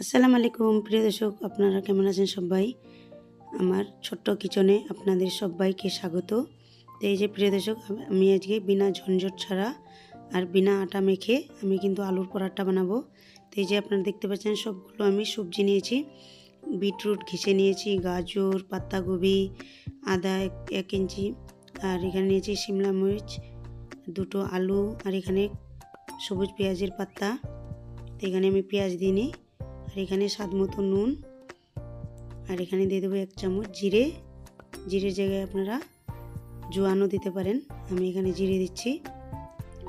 আসসালামু আলাইকুম, প্রিয় দর্শক, আপনারা কেমন আছেন সবাই? আমার ছোট্ট কিচনে আপনাদের সবাইকে স্বাগত। তো এই যে, প্রিয় দর্শক, আমি আজকে বিনা ঝঞ্ঝট ছাড়া আর বিনা আটা মেখে আমি কিন্তু আলুর পরাঠা বানাবো। তো এই যে, আপনারা দেখতে পাচ্ছেন, সবগুলো আমি সবজি নিয়েছি। বিটরুট ঘিসে নিয়েছি, গাজর, পাতাকপি, আদা এক ইঞ্চি, আর এখানে নিয়েছি শিমলা মরিচ, দুটো আলু, আর এখানে সবুজ পেঁয়াজের পাতা। তো এখানে আমি পেঁয়াজ দিয়ে নিই। আর এখানে স্বাদ মতো নুন। আর এখানে দিয়ে দেবো এক চামচ জিরে। জিরের জায়গায় আপনারা জোয়ানও দিতে পারেন। আমি এখানে জিরে দিচ্ছি।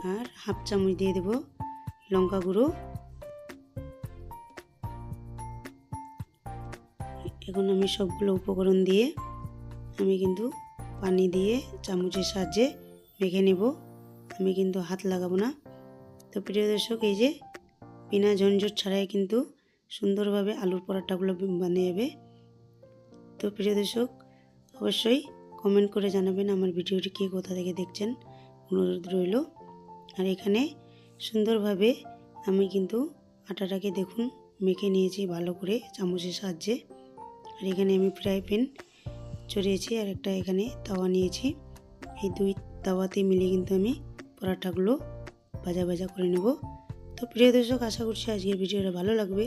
আর হাফ চামচ দিয়ে দেবো লঙ্কা গুঁড়ো। এখন আমি সবগুলো উপকরণ দিয়ে আমি কিন্তু পানি দিয়ে চামচের সাহায্যে মেখে নেব। আমি কিন্তু হাত লাগাবো না। তো প্রিয় দর্শক, এই যে বিনা ঝঞ্ঝট ছাড়াই কিন্তু সুন্দরভাবে আলুর পরাঠাগুলো বানিয়ে যাবে তো প্রিয় দর্শক, অবশ্যই কমেন্ট করে জানাবেন আমার ভিডিওটি কে কোথা থেকে দেখছেন। অনুরোধ রইল। আর এখানে সুন্দরভাবে আমি কিন্তু আটাটাকে দেখুন মেখে নিয়েছি ভালো করে চামচের সাহায্যে। আর এখানে আমি ফ্রাই প্যান চড়িয়েছি আর একটা এখানে তাওয়া নিয়েছি। এই দুই তাওয়াতে মিলে কিন্তু আমি পরাঠাগুলো ভাজা ভাজা করে নেব। তো প্রিয় দর্শক, আশা করছি আজকের ভিডিওটা ভালো লাগবে।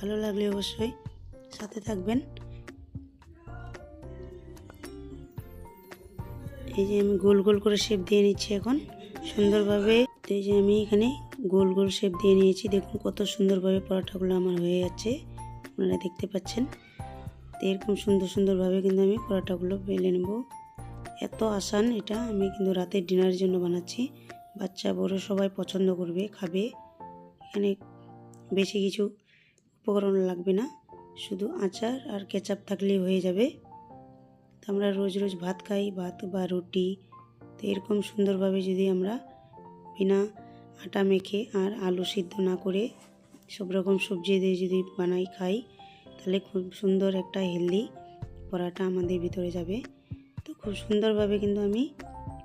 ভালো লাগলে অবশ্যই সাথে থাকবেন। এই যে আমি গোল গোল করে শেপ দিয়ে নিচ্ছি এখন। সুন্দরভাবে এই যে আমি এখানে গোল গোল শেপ দিয়ে নিয়েছি। দেখুন কত সুন্দরভাবে পরোটাগুলো আমার হয়ে যাচ্ছে। আপনারা দেখতে পাচ্ছেন। তো এরকম সুন্দর সুন্দরভাবে কিন্তু আমি পরোটাগুলো বেলে নেব। এত আসান এটা আমি কিন্তু রাতের ডিনারের জন্য বানাচ্ছি। বাচ্চা বড় সবাই পছন্দ করবে, খাবে। এখানে বেশি কিছু উপকরণ লাগবে না। শুধু আচার আর কেচাপ থাকলেই হয়ে যাবে। তো আমরা রোজ রোজ ভাত খাই, ভাত বা রুটি। তো এরকম সুন্দরভাবে যদি আমরা বিনা আটা মেখে আর আলু সিদ্ধ না করে সব রকম সবজি দিয়ে যদি বানাই, খাই, তাহলে খুব সুন্দর একটা হেলদি পরাটা আমাদের ভিতরে যাবে। তো খুব সুন্দরভাবে কিন্তু আমি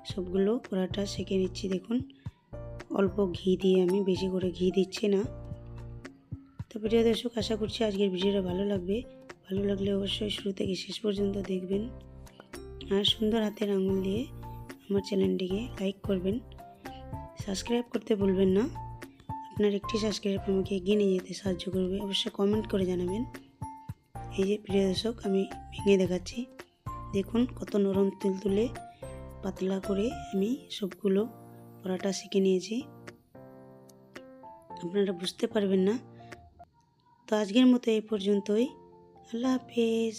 সবগুলো পরাটা সেঁকে নিচ্ছি। দেখুন, অল্প ঘি দিয়ে আমি বেশি করে ঘি দিচ্ছি না। তো প্রিয় দর্শক আশা করছি আজকের ভিডিওটা ভালো লাগবে। ভালো লাগলে অবশ্যই শুরু থেকে শেষ পর্যন্ত দেখবেন। আর সুন্দর হাতের আঙুল দিয়ে আমার চ্যানেলটিকে লাইক করবেন। সাবস্ক্রাইব করতে ভুলবেন না। আপনার একটি সাবস্ক্রাইব আমাকে এগিয়ে নিয়ে যেতে সাহায্য করবে। অবশ্যই কমেন্ট করে জানাবেন। এই যে প্রিয় দর্শক, আমি ভেঙে দেখাচ্ছি। দেখুন কত নরম তুলতুলে পাতলা করে আমি সবগুলো পরাটা শিখে নিয়েছি। আপনারা বুঝতে পারবেন না তো আজকের মতো এই পর্যন্তই। আল্লাহ হাফেজ।